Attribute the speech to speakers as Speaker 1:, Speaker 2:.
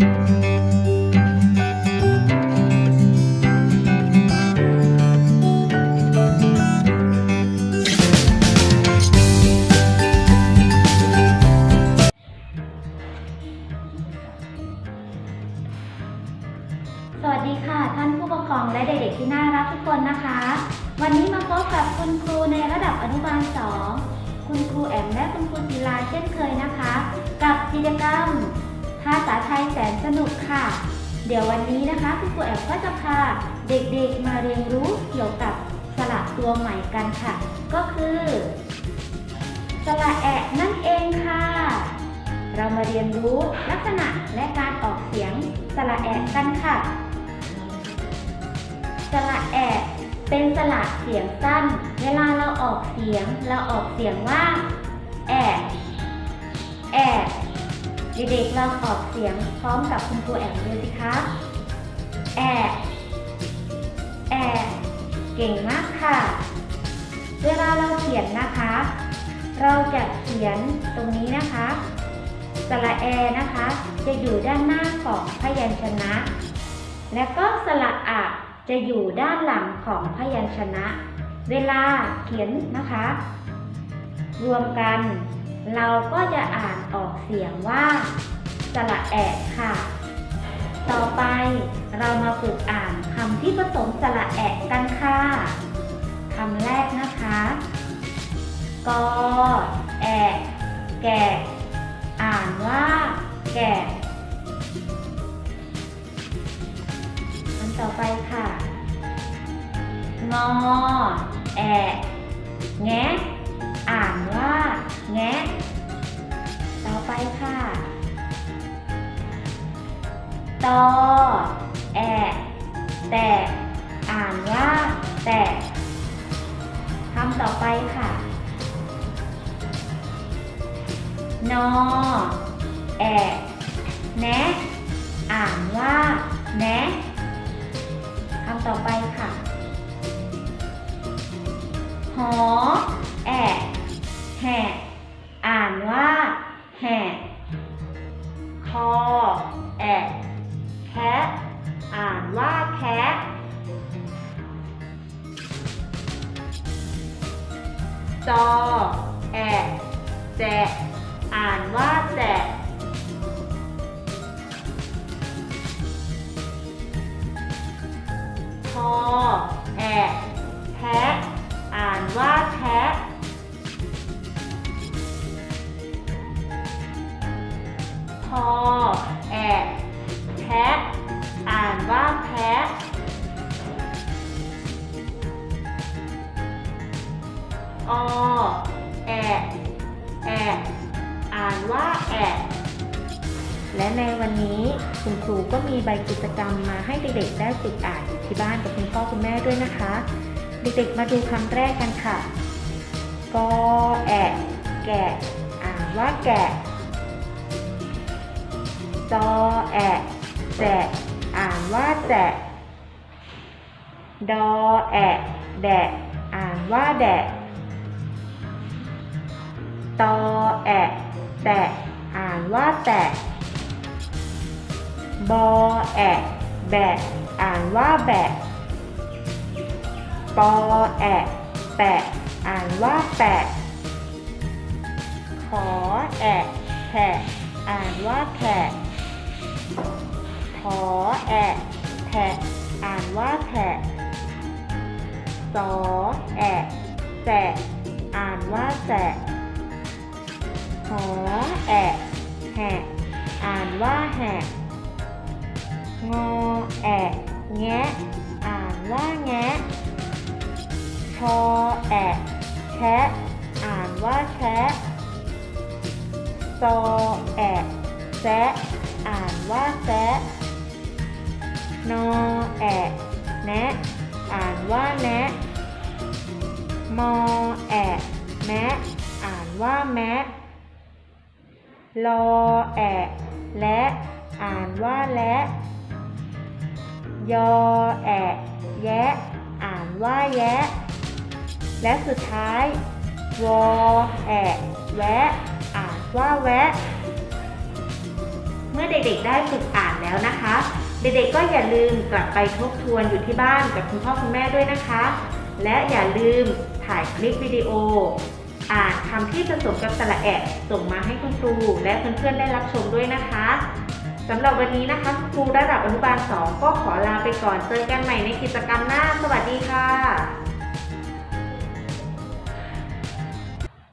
Speaker 1: สวัสดีค่ะ ท่านผู้ปกครองและเด็กๆที่น่ารักทุกคนนะคะ วันนี้มาพบกับคุณครูในระดับอนุบาล 2 คุณครูแอมและคุณครูศิลาเช่นเคยนะคะ กับกิจกรรม ภาษาไทยแสนสนุกค่ะ เดี๋ยววันนี้นะคะคุณครูแอมก็จะพาเด็กๆมาเรียนรู้เกี่ยวกับสระตัวใหม่กันค่ะ ก็คือสระแอะนั่นเองค่ะ เรามาเรียนรู้ลักษณะและการออกเสียงสระแอะกันค่ะ สระแอะเป็นสระเสียงสั้น เวลาเราออกเสียง เราออกเสียงว่าแอะแอะ เด็กๆลองออกเสียงพร้อมกับคุณครูแอมดูสิคะแอะแอะเก่งมากค่ะ เวลาเราเขียนนะคะ เราจะเขียนตรงนี้นะคะสระแอนะคะ จะอยู่ด้านหน้าของพยัญชนะ และก็สระอะจะอยู่ด้านหลังของพยัญชนะ เวลาเขียนนะคะ รวมกัน เราก็จะอ่านออกเสียงว่า สระแอะค่ะ ต่อไปเรามาฝึกอ่านคำที่ผสมสระแอะกันค่ะคำแรกนะคะ กอ แอะแกะ อ่านว่าแกะคำต่อไปค่ะ งอ แอะแงะ อ่านว่าแงะ ต่อไปค่ะ ตอ แอะ แตะ อ่านว่า แตะคำต่อไปค่ะ นอ แอะ แนะ อ่านว่า แนะคำต่อไปค่ะ หอ แอะ แหกอ่านว่า แหกคอแอะแคะอ่านว่าแคะจอแอะแจะอ่านว่าแจะ และในวันนี้คุณครูก็มีใบกิจกรรมมาให้เด็กๆได้ฝึกอ่านอยู่ที่บ้านกับคุณพ่อคุณแม่ด้วยนะคะ เด็กๆมาดูคำแรกกันค่ะกอแอะแกะอ่านว่าแกะจอแอะแจะอ่านว่าแจะดอแอะแดะอ่านว่าแดะตอแอะแตะอ่านว่าแตะ บอแอะแบะ อ่านว่าแบะปอแอะแปะ อ่านว่าแปะ ขอแอะแผะอ่านว่าแผะขอแอะแผะอ่านว่าแผะสอแอะแจะอ่านว่าแจะหอแอะแหะอ่านว่าแหะ งอแอะแงะ อ่านว่าแงะ ชอแอะแชะ อ่านว่าแชะซอแอะแซะ อ่านว่าแซะ นอแอะแนะ อ่านว่าแนะ มอแอะแมะ อ่านว่าแมะลอแอะและ อ่านว่าและ ยอแอะ แยะ อ่านว่าแยะ และสุดท้ายวอแอะแวะ อ่านว่าแวะ เมื่
Speaker 2: อเด็กๆได้ฝึกอ่านแล้วนะคะ เด็กๆก็อย่าลืมกลับไปทบทวนอยู่ที่บ้านกับคุณพ่อคุณแม่ด้วยนะคะ และอย่าลืมถ่ายคลิปวิดีโอ อ่านคำที่ผสมกับสระแอะส่งมาให้คุณครูและเพื่อนๆได้รับชมด้วยนะคะ สำหรับวันนี้นะคะคุณครูระดับอนุบาล 2 ก็ขอลาไปก่อน เจอกันใหม่ในกิจกรรมหน้า สวัสดีค่ะ